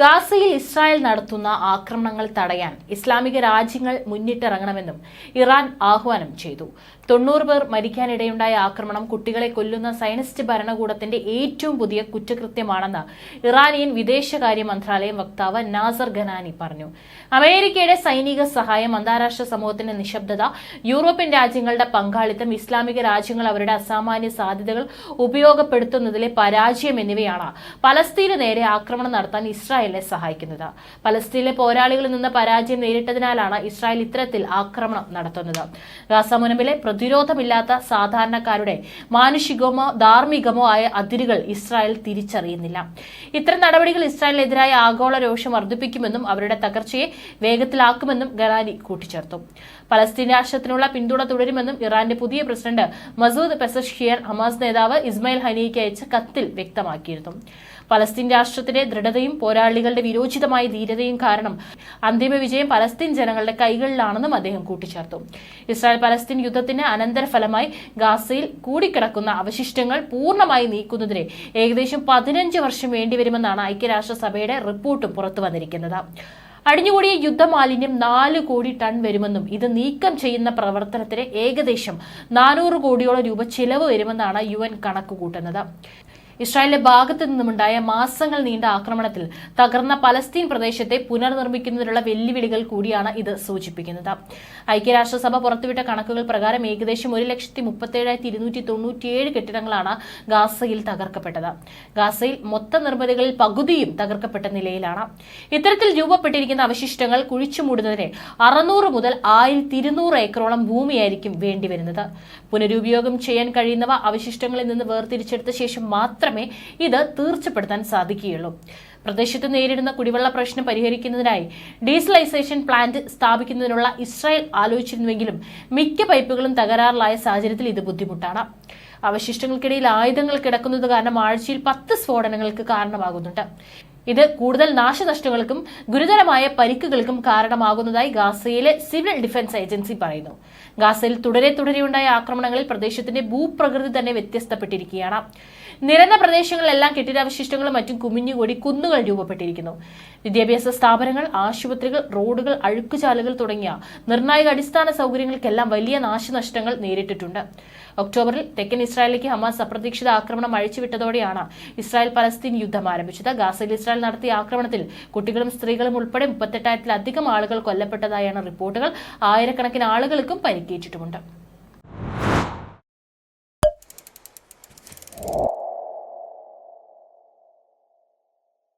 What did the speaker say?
ഗാസയിൽ ഇസ്രായേൽ നടത്തുന്ന ആക്രമണങ്ങൾ തടയാൻ ഇസ്ലാമിക രാജ്യങ്ങൾ മുന്നിട്ടിറങ്ങണമെന്നും ഇറാൻ ആഹ്വാനം ചെയ്തു. തൊണ്ണൂറ് പേർ മരിക്കാനിടയുണ്ടായ ആക്രമണം കുട്ടികളെ കൊല്ലുന്ന സയനിസ്റ്റ് ഭരണകൂടത്തിന്റെ ഏറ്റവും പുതിയ കുറ്റകൃത്യമാണെന്ന് ഇറാനിയൻ വിദേശകാര്യ മന്ത്രാലയം വക്താവ് നാസർ ഖനാനി പറഞ്ഞു. അമേരിക്കയുടെ സൈനിക സഹായം അന്താരാഷ്ട്ര സമൂഹത്തിന്റെ നിശബ്ദത യൂറോപ്യൻ രാജ്യങ്ങളുടെ പങ്കാളിത്തം ഇസ്ലാമിക രാജ്യങ്ങൾ അവരുടെ അസാമാന്യ സാധ്യതകൾ ഉപയോഗപ്പെടുത്തുന്നതിലെ പരാജയം എന്നിവയാണ്. പലസ്തീന് നേരെ ആക്രമണം നടത്താൻ ഇസ്രായേലിനെ സഹായിക്കുന്നത്. പലസ്തീനിലെ പോരാളികളിൽ നിന്ന് പരാജയം നേരിട്ടതിനാലാണ് ഇസ്രായേൽ ഇത്തരത്തിൽ ആക്രമണം നടത്തുന്നത്. ഗാസ മുനമ്പിലെ പ്രതിരോധമില്ലാത്ത സാധാരണക്കാരുടെ മാനുഷികമോ ധാർമ്മികമോ ആയ അതിരുകൾ ഇസ്രായേൽ തിരിച്ചറിയുന്നില്ല. ഇത്തരം നടപടികൾ ഇസ്രായേലിനെതിരായ ആഗോള രോഷം വർദ്ധിപ്പിക്കുമെന്നും അവരുടെ തകർച്ചയെ വേഗത്തിലാക്കുമെന്നും ഗലാനി കൂട്ടിച്ചേർത്തു. പലസ്തീൻ രാഷ്ട്രത്തിനുള്ള പിന്തുണ തുടരുമെന്നും ഇറാന്റെ പുതിയ പ്രസിഡന്റ് മസൂദ് പെസഷ്കിയർ ഹമാസ് നേതാവ് ഇസ്മയിൽ ഹനിയയ്ക്ക് അയച്ച കത്തിൽ വ്യക്തമാക്കിയിരുന്നു. പലസ്തീൻ രാഷ്ട്രത്തിന്റെ ദൃഢതയും പോരാളികളുടെ വിരോചിതമായ ധീരതയും കാരണം അന്തിമ വിജയം പലസ്തീൻ ജനങ്ങളുടെ കൈകളിലാണെന്നും അദ്ദേഹം കൂട്ടിച്ചേർത്തു. ഇസ്രായേൽ പലസ്തീൻ യുദ്ധത്തിന് അനന്തരഫലമായി ഗാസയിൽ കൂടിക്കിടക്കുന്ന അവശിഷ്ടങ്ങൾ പൂർണമായി നീക്കുന്നതിന് ഏകദേശം പതിനഞ്ച് വർഷം വേണ്ടിവരുമെന്നാണ് ഐക്യരാഷ്ട്രസഭയുടെ റിപ്പോർട്ട് പുറത്തു വന്നിരിക്കുന്നത്. അടിഞ്ഞുകൂടിയ യുദ്ധമാലിന്യം നാല് കോടി ടൺ വരുമെന്നും ഇത് നീക്കം ചെയ്യുന്ന പ്രവർത്തനത്തിന് ഏകദേശം നാനൂറ് കോടിയോളം രൂപ ചിലവ് വരുമെന്നാണ് യു എൻ കണക്കുകൂട്ടുന്നത്. ഇസ്രായേലിന്റെ ഭാഗത്തു നിന്നുമുണ്ടായ മാസങ്ങൾ നീണ്ട ആക്രമണത്തിൽ തകർന്ന പലസ്തീൻ പ്രദേശത്തെ പുനർനിർമ്മിക്കുന്നതിനുള്ള വെല്ലുവിളികൾ കൂടിയാണ് ഇത് സൂചിപ്പിക്കുന്നത്. ഐക്യരാഷ്ട്രസഭ പുറത്തുവിട്ട കണക്കുകൾ പ്രകാരം ഏകദേശം ഒരു ലക്ഷത്തി മുപ്പത്തേഴായിരത്തി ഇരുന്നൂറ്റി തൊണ്ണൂറ്റിയേഴ് കെട്ടിടങ്ങളാണ് ഗാസയിൽ തകർക്കപ്പെട്ടത്. ഗാസയിൽ മൊത്ത നിർമ്മിതികളിൽ പകുതിയും തകർക്കപ്പെട്ട നിലയിലാണ്. ഇത്തരത്തിൽ രൂപപ്പെട്ടിരിക്കുന്ന അവശിഷ്ടങ്ങൾ കുഴിച്ചു മൂടുന്നതിന് അറുന്നൂറ് മുതൽ ആയിരത്തി ഇരുന്നൂറ് ഏക്കറോളം ഭൂമിയായിരിക്കും വേണ്ടിവരുന്നത്. പുനരുപയോഗം ചെയ്യാൻ കഴിയുന്നവ അവശിഷ്ടങ്ങളിൽ നിന്ന് വേർതിരിച്ചെടുത്ത ശേഷം മാത്രമേ ഇത് തീർച്ചപ്പെടുത്താൻ സാധിക്കുകയുള്ളൂ. പ്രദേശത്ത് നേരിടുന്ന കുടിവെള്ള പ്രശ്നം പരിഹരിക്കുന്നതിനായി ഡീസലൈസേഷൻ പ്ലാന്റ് സ്ഥാപിക്കുന്നതിനുള്ള ഇസ്രായേൽ ആലോചിച്ചിരുന്നുവെങ്കിലും മിക്ക പൈപ്പുകളും തകരാറിലായ സാഹചര്യത്തിൽ ഇത് ബുദ്ധിമുട്ടാണ്. അവശിഷ്ടങ്ങൾക്കിടയിൽ ആയുധങ്ങൾ കിടക്കുന്നത് കാരണം ആഴ്ചയിൽ പത്ത് സ്ഫോടനങ്ങൾക്ക് കാരണമാകുന്നുണ്ട്. ഇത് കൂടുതൽ നാശനഷ്ടങ്ങൾക്കും ഗുരുതരമായ പരിക്കുകൾക്കും കാരണമാകുന്നതായി ഗാസയിലെ സിവിൽ ഡിഫൻസ് ഏജൻസി പറയുന്നു. ഗാസയിൽ തുടരെ തുടരെയുണ്ടായ ആക്രമണങ്ങളിൽ പ്രദേശത്തിന്റെ ഭൂപ്രകൃതി തന്നെ വ്യത്യസ്തപ്പെട്ടിരിക്കുകയാണ്. നിരന്ന പ്രദേശങ്ങളിലെല്ലാം കെട്ടിടാവശിഷ്ടങ്ങളും മറ്റും കുമിഞ്ഞുകൂടി കുന്നുകൾ രൂപപ്പെട്ടിരിക്കുന്നു. വിദ്യാഭ്യാസ സ്ഥാപനങ്ങൾ ആശുപത്രികൾ റോഡുകൾ അഴുക്കുചാലുകൾ തുടങ്ങിയ നിർണായക അടിസ്ഥാന സൗകര്യങ്ങൾക്കെല്ലാം വലിയ നാശനഷ്ടങ്ങൾ നേരിട്ടിട്ടുണ്ട്. ഒക്ടോബറിൽ തെക്കൻ ഇസ്രായേലിലേക്ക് ഹമാസ് അപ്രതീക്ഷിത ആക്രമണം അഴിച്ചുവിട്ടതോടെയാണ് ഇസ്രായേൽ പലസ്തീൻ യുദ്ധം ആരംഭിച്ചത്. ഗാസയിൽ ഇസ്രായേൽ നടത്തിയ ആക്രമണത്തിൽ കുട്ടികളും സ്ത്രീകളും ഉൾപ്പെടെ മുപ്പത്തെട്ടായിരത്തിലധികം ആളുകൾ കൊല്ലപ്പെട്ടതായാണ് റിപ്പോർട്ടുകൾ. ആയിരക്കണക്കിന് ആളുകൾക്കും പരിക്കേറ്റിട്ടുമുണ്ട്.